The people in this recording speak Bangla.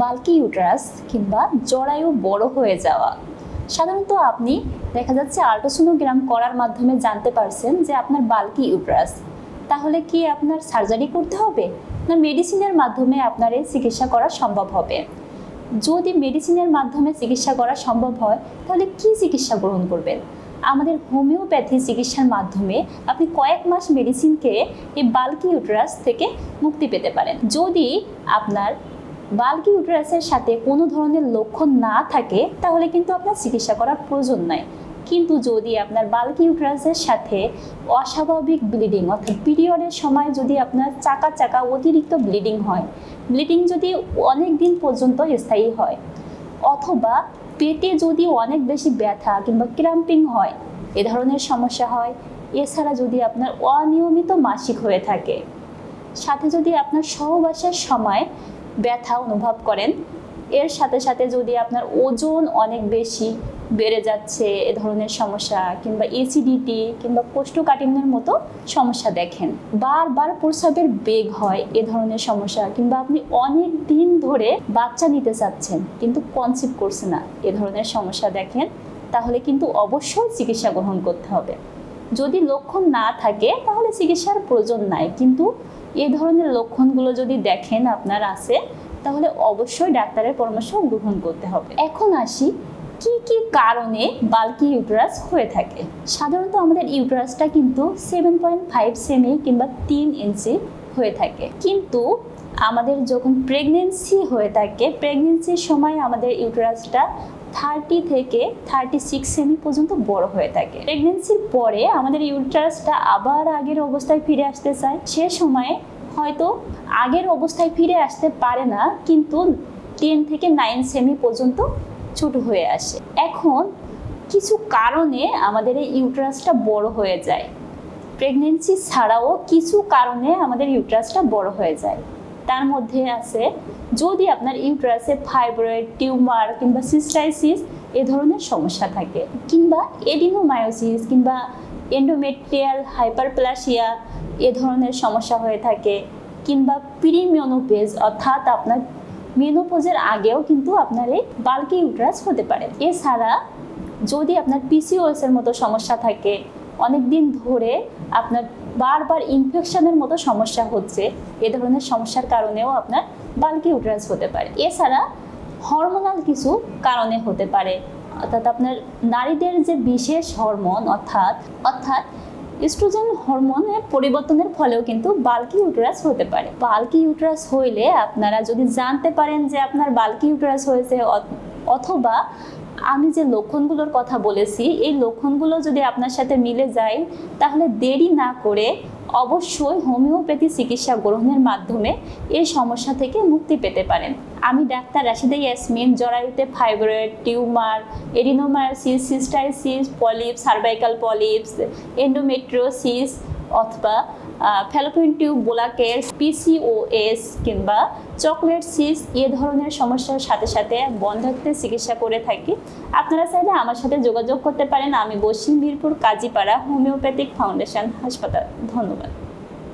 বাল্কি ইউট্রাস কিংবা জরায়ু বড় হয়ে যাওয়া। সাধারণত আপনি দেখা যাচ্ছে আল্ট্রাসোনোগ্রাম করার মাধ্যমে জানতে পারছেন যে আপনার বাল্কি ইউট্রাস। তাহলে কি আপনার সার্জারি করতে হবে? না মেডিসিনের মাধ্যমে আপনার এই চিকিৎসা করা সম্ভব হবে? যদি মেডিসিনের মাধ্যমে চিকিৎসা করা সম্ভব হয়, তাহলে কি চিকিৎসা গ্রহণ করবেন? আমাদের হোমিওপ্যাথি চিকিৎসার মাধ্যমে আপনি কয়েক মাস মেডিসিন খেয়ে এই বাল্কি ইউটেরাস থেকে মুক্তি পেতে পারেন। যদি আপনার বাল্কি ইউটেরাসের সাথে কোনো ধরনের লক্ষণ না থাকে, তাহলে কিন্তু আপনার চিকিৎসা করার প্রয়োজন নাই। কিন্তু যদি আপনার বাল্কি ইউটেরাসের সাথে অস্বাভাবিক ব্লিডিং অর্থাৎ পিরিয়ডের সময় যদি আপনার চাকা চাকা অতিরিক্ত ব্লিডিং হয় ব্লিডিং যদি অনেক দিন পর্যন্ত স্থায়ী হয়, অথবা পেটে যদি অনেক বেশি ব্যথা কিংবা ক্র্যাম্পিং হয়, এ ধরনের সমস্যা হয়, এছাড়া যদি আপনার অনিয়মিত মাসিক হয়ে থাকে। সাথে যদি আপনার সহবাসের সময় ব্যথা অনুভব করেন। এর সাথে সাথে যদি আপনার ওজন অনেক বেশি বেড়ে যাচ্ছে, এ ধরনের সমস্যা কিংবা এসিডিটি কিংবা কোষ্ঠকাঠিন্যের মতো সমস্যা দেখেন। বারবার প্রস্রাবের বেগ হয়, এ ধরনের সমস্যা কিংবা আপনি অনেক দিন ধরে বাচ্চা নিতে চাচ্ছেন কিন্তু কনসিভ করছে না, এ ধরনের সমস্যা দেখেন, তাহলে কিন্তু অবশ্যই চিকিৎসা গ্রহণ করতে হবে। যদি লক্ষণ না থাকে, তাহলে চিকিৎসার প্রয়োজন নাই। কিন্তু এ ধরনের লক্ষণগুলো যদি দেখেন আপনার আছে, তাহলে অবশ্যই ডাক্তারের পরামর্শ গ্রহণ করতে হবে। এখন আসি, কি কি কারণে বাল্কি ইউটেরাস হয়ে থাকে? সাধারণত আমাদের ইউটেরাসটা কিন্তু সেভেন পয়েন্ট ফাইভ সেমি কিংবা তিন ইঞ্চি হয়ে থাকে। কিন্তু আমাদের যখন প্রেগনেন্সি হয়ে থাকে প্রেগনেন্সির সময় আমাদের ইউটেরাসটা থার্টি থেকে থার্টি সিক্স সেমি পর্যন্ত বড় হয়ে থাকে। প্রেগনেন্সির পরে আমাদের ইউটেরাসটা আবার আগের অবস্থায় ফিরে আসতে চায়। সে সময় হয়তো আগের অবস্থায় ফিরে আসতে পারে না, কিন্তু টেন থেকে নাইন সেমি পর্যন্ত ছোট হয়ে আসে। এখন কিছু কারণে আমাদের এই ইউটেরাসটা বড় হয়ে যায়। প্রেগনেন্সি ছাড়াও কিছু কারণে আমাদের ইউট্রাসটা বড় হয়ে যায়। তার মধ্যে আছে, যদি আপনার ইউটেরাসে ফাইব্রয়েড, টিউমার কিংবা সিস্টাইসিস এ ধরনের সমস্যা থাকে, কিংবা এডিনোমায়োসিস কিংবা এন্ডোমেট্রিয়াল হাইপারপ্লাসিয়া এ ধরনের সমস্যা হয়ে থাকে, কিংবা প্রিমিওনোপেজ অর্থাৎ আপনার মেনোপোজের আগেও কিন্তু আপনার এই বাল্কি ইউট্রাস হতে পারে। এছাড়া যদি আপনার পিসিওএস এর মতো সমস্যা থাকে অনেক দিন ধরে আপনার বারবার ইনফেকশনের মতো সমস্যা হচ্ছে। এ ধরনের সমস্যার কারণেও আপনার বাল্কি ইউট্রাস হতে পারে। এছাড়া হরমোনাল কিছু কারণে হতে পারে। অর্থাৎ আপনার নারীদের যে বিশেষ হরমোন অর্থাৎ অর্থাৎ ইস্ট্রোজেন হরমোনের পরিবর্তনের ফলেও কিন্তু বাল্কি ইউটেরাস হতে পারে। বাল্কি ইউটেরাস হইলে আপনারা যদি জানতে পারেন যে আপনার বাল্কি ইউটেরাস হয়েছে অথবা আমি যে লক্ষণগুলোর কথা বলেছি, এই লক্ষণগুলো যদি আপনার সাথে মিলে যায়, তাহলে দেরি না করে অবশ্যই হোমিওপ্যাথি চিকিৎসা গ্রহণের মাধ্যমে এই সমস্যা থেকে মুক্তি পেতে পারেন। আমি doctor Rashida Yasmin, জরায়ুতে fibroid tumour adenomyosis cystitis polyps cervical polyps endometriosis অথবা ফ্যালোপিন টিউব বোলাকের পিসিওএস কিংবা চকলেট সিস এ ধরনের সমস্যার সাথে সাথে বন্ধাত্মের চিকিৎসা করে থাকি। আপনারা চাইলে আমার সাথে যোগাযোগ করতে পারেন। আমি বসিম মিরপুর, কাজীপাড়া হোমিওপ্যাথিক ফাউন্ডেশন হাসপাতাল। ধন্যবাদ।